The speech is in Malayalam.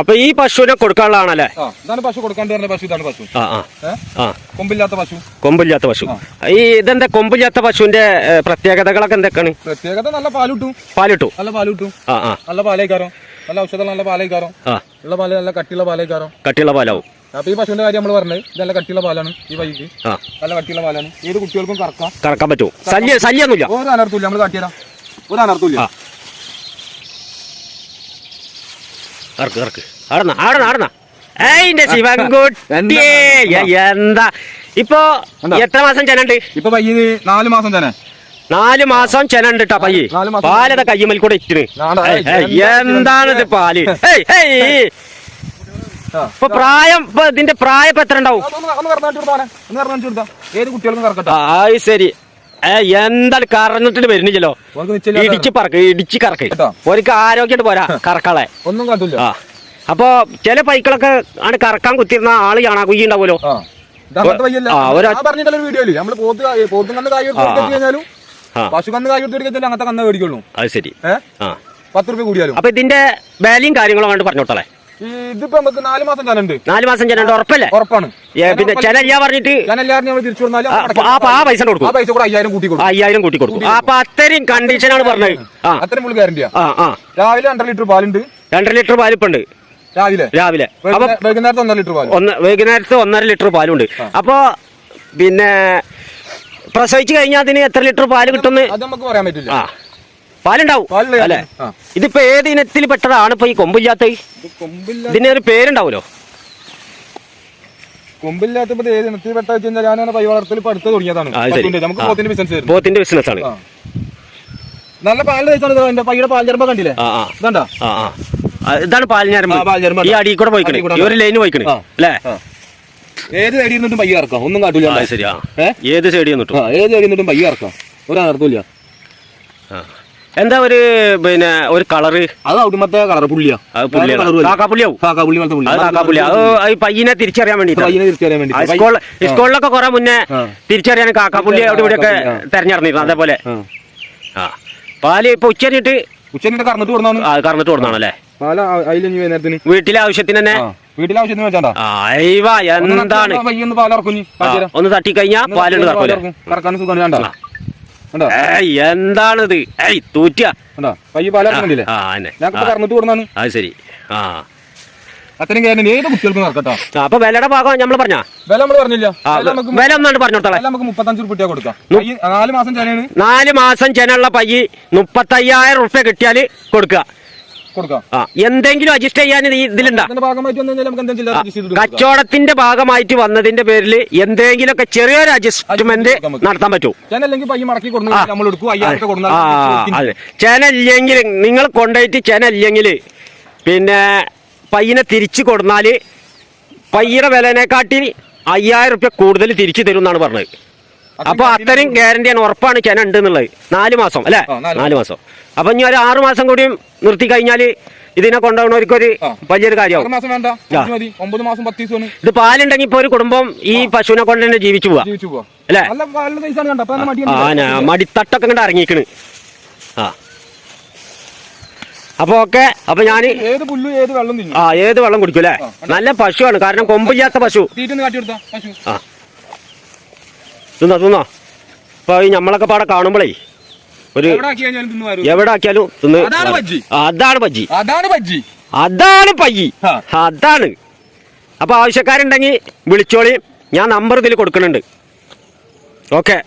അപ്പൊ ഈ പശുവിനെ കൊടുക്കാനുള്ളതാണല്ലേ? ഇതാണ് പശു കൊടുക്കാണ്ട് പശു ഇതാണ് പശു. ആ ആ കൊമ്പില്ലാത്ത പശു. കൊമ്പില്ലാത്ത പശു. ഈ ഇതെന്താ കൊമ്പില്ലാത്ത പശുവിന്റെ പ്രത്യേകതകളൊക്കെ എന്തൊക്കെയാണ്? പ്രത്യേകത നല്ല പാലിട്ടു. പാലിട്ടു. നല്ല പാലിട്ടു. ആ ആ. നല്ല പാലേക്കാരോ. നല്ല ഔഷധം നല്ല പാലേക്കാരോ. ആ. ഉള്ള പാൽ നല്ല കട്ടിയുള്ള പാലേക്കാരോ. കട്ടിയുള്ള പാലാവും. അപ്പൊ ഈ പശുവിന്റെ കാര്യം നമ്മൾ പറഞ്ഞത്. നല്ല കട്ടിയുള്ള പാലാണ് ഈ വൈകി. നല്ല കട്ടിയുള്ള പാലാണ്. ഏത് കുട്ടികൾക്കും കറക്കാം. കറക്കാൻ പറ്റുമോ ശല്യ ശല്യൊന്നുമില്ല. ഒരു അനർത്ഥമില്ല നമ്മൾ കാട്ടിയതാ ഒരു അനർത്ഥമില്ല ആ. കറക്ക് കറക്ക് ആടണ ആടണ ആടണ ഏയ്ന്റെ ശിവൻകുട്ടിയേ എന്താ? ഇപ്പൊ എത്ര മാസം ചെനണ്ട്? ഇപ്പൊ നാല് മാസം തന്നെ നാല് മാസം ചെനണ്ട് ട്ടാ പയ്യെ. നാല് മാസം. പാലത കയ്യുമ്മൽ കൂടെ ഇറ്റിന് എന്താണിത് പാൽ. ഇപ്പൊ പ്രായം ഇപ്പൊ ഇതിന്റെ പ്രായം ഇപ്പൊ എത്ര ഉണ്ടാവും? ശരി. എന്താണ് കറഞ്ഞിട്ട് വരുന്നില്ലല്ലോ. ഇടിച്ച് പറക്ക് ഇടിച്ച് കറക്ക്. ഒരിക്കൽ ആരോഗ്യമായിട്ട് പോരാ കറക്കളെ. ഒന്നും കാട്ടില്ല ആ. അപ്പൊ ചില പൈക്കളൊക്കെ ആണ് കറക്കാൻ കുത്തിരുന്ന ആൾ കാണാ കുയ്യ ഉണ്ടാവുമല്ലോ. അത് ശരി. പത്ത് റുപ്യ കൂടിയാലും. അപ്പൊ ഇതിന്റെ വാലിയും കാര്യങ്ങളും കണ്ട് ഈ ഇതിപ്പോ നമുക്ക് നാല് മാസം ചനുണ്ട് നാല് മാസം ചെന്നുണ്ട് ഉറപ്പല്ലേ? ഉറപ്പാണ്. പിന്നെ ചെനല്ല പറഞ്ഞിട്ട് തിരിച്ചു ആ, പൈസ ആ ആ പൈസ കൊടുക്കും. കൂടെ അയ്യായിരം കൂട്ടി കൊടുക്കും. അയ്യായിരം കൂട്ടി കൊടുക്കും. അപ്പൊ അത്രയും കണ്ടീഷനാണ് പറഞ്ഞത്. അത്രയും നമ്മൾ ഗ്യാരണ്ടിയാ രാവിലെ രണ്ടര ലിറ്റർ പാലുണ്ട്. രണ്ടര ലിറ്റർ പാലിപ്പുണ്ട്. രാവിലെ? രാവിലെ. അപ്പൊ വൈകുന്നേ- വൈകുന്നേരത്തെ ഒന്നര ലിറ്റർ പാൽ ഒന്ന് വൈകുന്നേരത്ത് ഒന്നര ലിറ്റർ പാലുണ്ട്. അപ്പോ പിന്നെ പ്രസവിച്ചു കഴിഞ്ഞാൽ അതിന് എത്ര ലിറ്റർ പാൽ കിട്ടുമെന്ന് അത് നമുക്ക് പറയാൻ പറ്റില്ല. പാലുണ്ടാവും. അല്ലെ. ഇതിപ്പോ ഏത് ഇനത്തിൽ പെട്ടതാണ് ഇപ്പൊ ഈ കൊമ്പില്ലാത്ത ഇത് ഇതിന് ഒരു പേരുണ്ടാവുമല്ലോ? കൊമ്പില്ലാത്തപ്പോ ഏത് ഇനത്തിൽ പെട്ട വെച്ച് കഴിഞ്ഞാൽ ഞാൻ പൈ വളർത്തൽ ഇപ്പൊ അടുത്ത് തുടങ്ങിയതാണ്. ആ, ശരി. പശുവിന്റെ. നമുക്ക് പോത്തിന്റെ ബിസിനസ് പോത്തിന്റെ ബിസിനസ് ആണ്. നല്ല പാൽ തയ്ച്ചാണ് എന്റെ കണ്ടില്ലേ? ഇതാണ്ടാ? ഇതാണ് പാലിഞ്ഞാരം ആ, ഈ അടിയിൽ കൂടെ പോയിക്കണേ. ഈ ഒരു ലൈന് പോയിക്കണേ. അല്ലേ? ഏത് സൈഡിൽ നിന്നിട്ടും പയ്യ ഇറക്കാം. ഒന്നും കാട്ടില്ല ആ ശരി ഏത് സൈഡിൽ നിന്നിട്ടും? ഏത് സൈഡിൽ നിന്നിട്ടും പയ്യ ഇറക്കാം. ഒരു അനർത്ഥമില്ല ആ. എന്താ ഒരു പിന്നെ ഒരു കളറ് അത് അവിടുമത്തെ കളർ പുള്ളിയാ. കാക്കാപ്പുള്ളിയാവും കാക്കാപ്പുള്ളി അത് പയ്യനെ തിരിച്ചറിയാൻ വേണ്ടിട്ട്. സ്കൂളിലൊക്കെ കുറെ മുന്നേ തിരിച്ചറിയാൻ കാക്കാപ്പുള്ളി അവിടെ ഇവിടെ ഒക്കെ തെരഞ്ഞെടുത്തിരുന്നു അതേപോലെ. ആ. പാൽ ഇപ്പൊ ഉച്ചരിട്ട് ഉച്ചനിട്ട് കറന്നിട്ട് കൊടുത്താണ് ആ കറന്നിട്ട് വൈകുന്നേരത്തിന്. വീട്ടിലെ ആവശ്യത്തിന് തന്നെ വീട്ടിലെ ആവശ്യത്തിന് എന്താണ്? ഒന്ന് തട്ടിക്കഴിഞ്ഞാ പാലുണ്ട് കറക്കൂലേ? കറക്കാൻ സുഖം വേണ്ട എന്താണിത്? ഏയ് തൂറ്റ ശരി. ആ. അത്രയും കാര്യം ഏത് കുട്ടികൾക്കും നടക്കട്ടോ? ആ, അപ്പൊ വിലയുടെ ഭാഗം നമ്മൾ പറഞ്ഞ? വില നമ്മൾ പറഞ്ഞില്ല. വില ഒന്നാണ്ട് പറഞ്ഞോട്ടെ. നമുക്ക് മുപ്പത്തഞ്ച് റുപ്യ കൊടുക്കാം. നാല് മാസം ചെനയാണ് നാല് മാസം ചെനുള്ള പയ്യ് മുപ്പത്തയ്യായിരം റുപ്യ കിട്ടിയാൽ കൊടുക്കുക. കൊടുക്കാം. എന്തെങ്കിലും അഡ്ജസ്റ്റ് ചെയ്യാൻ ഇതിലുണ്ടോ. കച്ചവടത്തിന്റെ ഭാഗമായിട്ട് വന്നതിന്റെ പേരിൽ എന്തെങ്കിലുമൊക്കെ ചെറിയൊരു അഡ്ജസ്റ്റ്മെന്റ് നടത്താൻ പറ്റൂ. ചെനല്ലെങ്കിൽ പയ്യ മടക്കി കൊടുന്നു നമ്മൾ എടുക്കും അയ്യായിരത്തെ കൊടുന്നാൽ അതെ. ചെന ഇല്ലെങ്കിൽ നിങ്ങൾ കൊണ്ടുപോയിട്ട് ചേന ഇല്ലെങ്കിൽ പിന്നെ പയ്യനെ തിരിച്ചു കൊടുന്നാൽ പയ്യയുടെ വിലനെക്കാട്ടി അയ്യായിരം റുപ്യ കൂടുതൽ തിരിച്ചു തരും എന്നാണ് പറഞ്ഞത്. അപ്പൊ അത്രയും ഗ്യാരണ്ടിയാണ് ഉറപ്പാണ് ചെന ഉണ്ട് എന്നുള്ളത് നാല് മാസം അല്ലേ? നാല് മാസം. അപ്പൊ ഇനി ഒരു ആറു മാസം കൂടിയും നിർത്തി കഴിഞ്ഞാൽ ഇതിനെ കൊണ്ടുപോകണവർക്കൊരു. വലിയൊരു കാര്യമാവും. ഇത് പാലുണ്ടെങ്കിൽ ഇപ്പൊ ഒരു കുടുംബം ഈ പശുവിനെ കൊണ്ട് തന്നെ ജീവിച്ചു പോവാ. അല്ലേ? ആ മടിത്തട്ടൊക്കെ കണ്ട് ഇറങ്ങിക്കണ് ആ. അപ്പൊ ഓക്കെ അപ്പൊ ഞാൻ ആ ഏത് വെള്ളം കുടിക്കും അല്ലേ? നല്ല പശുവാണ്. കാരണം കൊമ്പില്ലാത്ത പശു. ആ. തിന്നോ തിന്നോ. അപ്പൊ ഈ നമ്മളൊക്കെ പാടെ കാണുമ്പോഴേ ഒരു എവിടെ ആക്കിയാലും തിന്ന്. അതാണ് ബജ്ജി. അതാണ് ബജ്ജി. അതാണ് പയ്യി. അതാണ്. അപ്പൊ ആവശ്യക്കാരുണ്ടെങ്കിൽ വിളിച്ചോളി. ഞാൻ നമ്പർ ഇതിൽ കൊടുക്കുന്നുണ്ട്. ഓക്കെ.